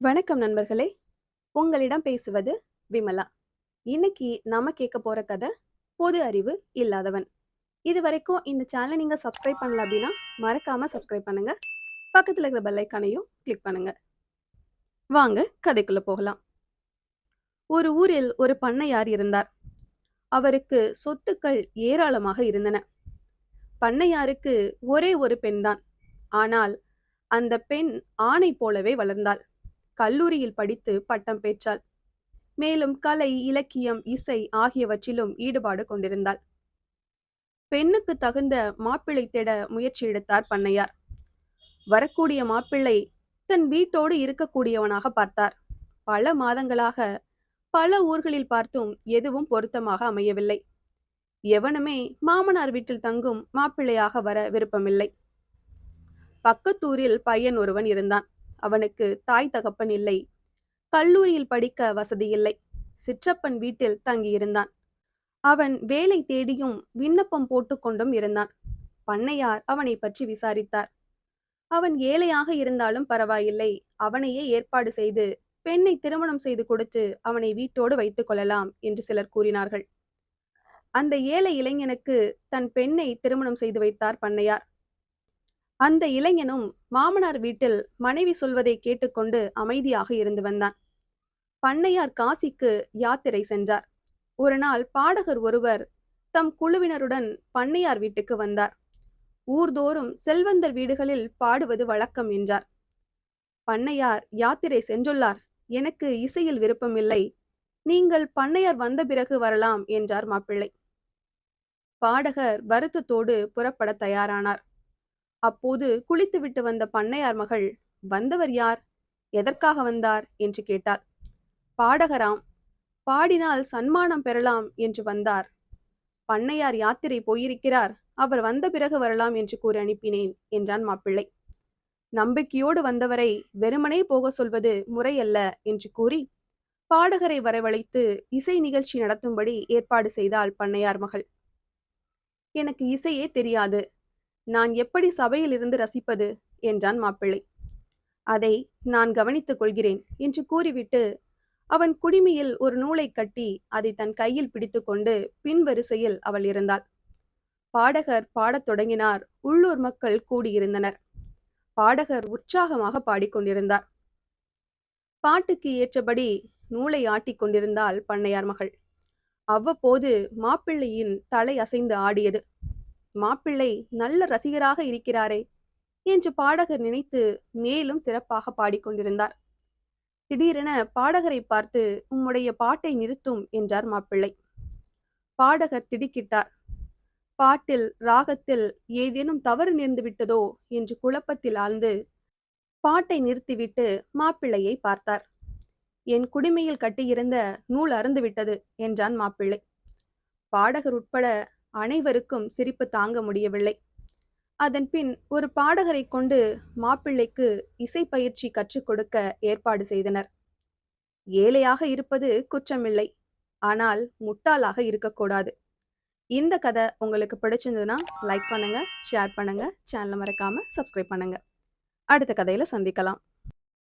வணக்கம் நண்பர்களே. உங்களிடம் பேசுவது விமலா. இன்னைக்கு நாம கேட்க போற கதை பொது அறிவு இல்லாதவன். இது வரைக்கும் இந்த சேனலை நீங்க சப்ஸ்கிரைப் பண்ணல அப்படின்னா மறக்காம சப்ஸ்கிரைப் பண்ணுங்க. பக்கத்துல இருக்கிற பெல்லைக்கானையும் கிளிக் பண்ணுங்க. வாங்க கதைக்குள்ள போகலாம். ஒரு ஊரில் ஒரு பண்ணையார் இருந்தார். அவருக்கு சொத்துக்கள் ஏராளமாக இருந்தன. பண்ணையாருக்கு ஒரே ஒரு பெண்தான். ஆனால் அந்த பெண் ஆணை போலவே வளர்ந்தாள். கல்லூரியில் படித்து பட்டம் பெற்றாள். மேலும் கலை இலக்கியம் இசை ஆகியவற்றிலும் ஈடுபாடு கொண்டிருந்தாள். பெண்ணுக்கு தகுந்த மாப்பிள்ளை தேட முயற்சி எடுத்தார் பண்ணையார். வரக்கூடிய மாப்பிள்ளை தன் வீட்டோடு இருக்கக்கூடியவனாக பார்த்தார். பல மாதங்களாக பல ஊர்களில் பார்த்தும் எதுவும் பொருத்தமாக அமையவில்லை. எவனுமே மாமனார் வீட்டில் தங்கும் மாப்பிள்ளையாக வர விருப்பமில்லை. பக்கத்தூரில் பையன் ஒருவன் இருந்தான். அவனுக்கு தாய் தகப்பன் இல்லை. கல்லூரியில் படிக்க வசதி இல்லை. சிற்றப்பன் வீட்டில் தங்கியிருந்தான் அவன் வேலை தேடியும் விண்ணப்பம் போட்டுக்கொண்டும் இருந்தான். பண்ணையார் அவனை பற்றி விசாரித்தார். அவன் ஏழையாக இருந்தாலும் பரவாயில்லை. அவனையே ஏற்பாடு செய்து பெண்ணை திருமணம் செய்து கொடுத்து அவனை வீட்டோடு வைத்துக் கொள்ளலாம் என்று சிலர் கூறினார்கள். அந்த ஏழை இளைஞனுக்கு தன் பெண்ணை திருமணம் செய்து வைத்தார் பண்ணையார். அந்த இளைஞனும் மாமனார் வீட்டில் மனைவி சொல்வதை கேட்டுக்கொண்டு அமைதியாக இருந்து வந்தான். பண்ணையார் காசிக்கு யாத்திரை சென்றார். ஒரு நாள் பாடகர் ஒருவர் தம் குழுவினருடன் பண்ணையார் வீட்டுக்கு வந்தார். ஊர்தோறும் செல்வந்தர் வீடுகளில் பாடுவது வழக்கம் என்றார். பண்ணையார் யாத்திரை சென்றுள்ளார். எனக்கு இசையில் விருப்பமில்லை நீங்கள் பண்ணையார் வந்த பிறகு வரலாம் என்றார் மாப்பிள்ளை. பாடகர் வருத்தத்தோடு புறப்பட தயாரானார். அப்போது குளித்துவிட்டு வந்த பண்ணையார் மகள் வந்தவர் யார்? எதற்காக வந்தார்? என்று கேட்டார் பாடகராம். பாடினால் சன்மானம் பெறலாம் என்று வந்தார். பண்ணையார் யாத்திரை போயிருக்கிறார். அவர் வந்த பிறகு வரலாம் என்று கூறி அனுப்பினேன் என்றான் மாப்பிள்ளை. நம்பிக்கையோடு வந்தவரை வெறுமனே போக சொல்வது முறையல்ல என்று கூறி பாடகரை வரவழைத்து இசை நிகழ்ச்சி நடத்தும்படி ஏற்பாடு செய்தாள் பண்ணையார் மகள். எனக்கு இசையே தெரியாது நான் எப்படி சபையிலிருந்து ரசிப்பது? என்றான் மாப்பிள்ளை. அதை நான் கவனித்துக் கொள்கிறேன் என்று கூறிவிட்டு அவன் குடிமியில் ஒரு நூலை கட்டி அதை தன் கையில் பிடித்துக்கொண்டு பின்வரிசையில் அவள் இருந்தாள். பாடகர் பாடத் தொடங்கினார் உள்ளூர் மக்கள் கூடியிருந்தனர். பாடகர் உற்சாகமாக பாடிக்கொண்டிருந்தார். பாட்டுக்கு ஏற்றபடி நூலை ஆட்டிக் கொண்டிருந்தாள் பண்ணையார் மகள். அவ்வப்போது மாப்பிள்ளையின் தலை அசைந்து ஆடியது. மாப்பிள்ளை நல்ல ரசிகராக இருக்கிறாரே என்று பாடகர் நினைத்து மேலும் சிறப்பாக பாடிக்கொண்டிருந்தார். திடீரென பாடகரை பார்த்து உம்முடைய பாட்டை நிறுத்தும் என்றார் மாப்பிள்ளை. பாடகர் திடுக்கிட்டார். பாட்டில் ராகத்தில் ஏதேனும் தவறு நேர்ந்து விட்டதோ? என்று குழப்பத்தில் ஆழ்ந்து பாட்டை நிறுத்திவிட்டு மாப்பிள்ளையை பார்த்தார். என் குடிமையில் கட்டியிருந்த நூல் அருந்து விட்டது என்றான் மாப்பிள்ளை. பாடகர் உட்பட அனைவருக்கும் சிரிப்பு தாங்க முடியவில்லை. அதன் பின் ஒரு பாடகரை கொண்டு மாப்பிள்ளைக்கு இசை பயிற்சி கற்றுக் கொடுக்க ஏற்பாடு செய்தனர். ஏழையாக இருப்பது குற்றமில்லை. ஆனால் முட்டாளாக இருக்கக்கூடாது இந்த கதை உங்களுக்கு பிடிச்சிருந்ததுன்னா லைக் பண்ணுங்க ஷேர் பண்ணுங்க சேனலை மறக்காம சப்ஸ்கிரைப் பண்ணுங்க. அடுத்த கதையில சந்திக்கலாம்.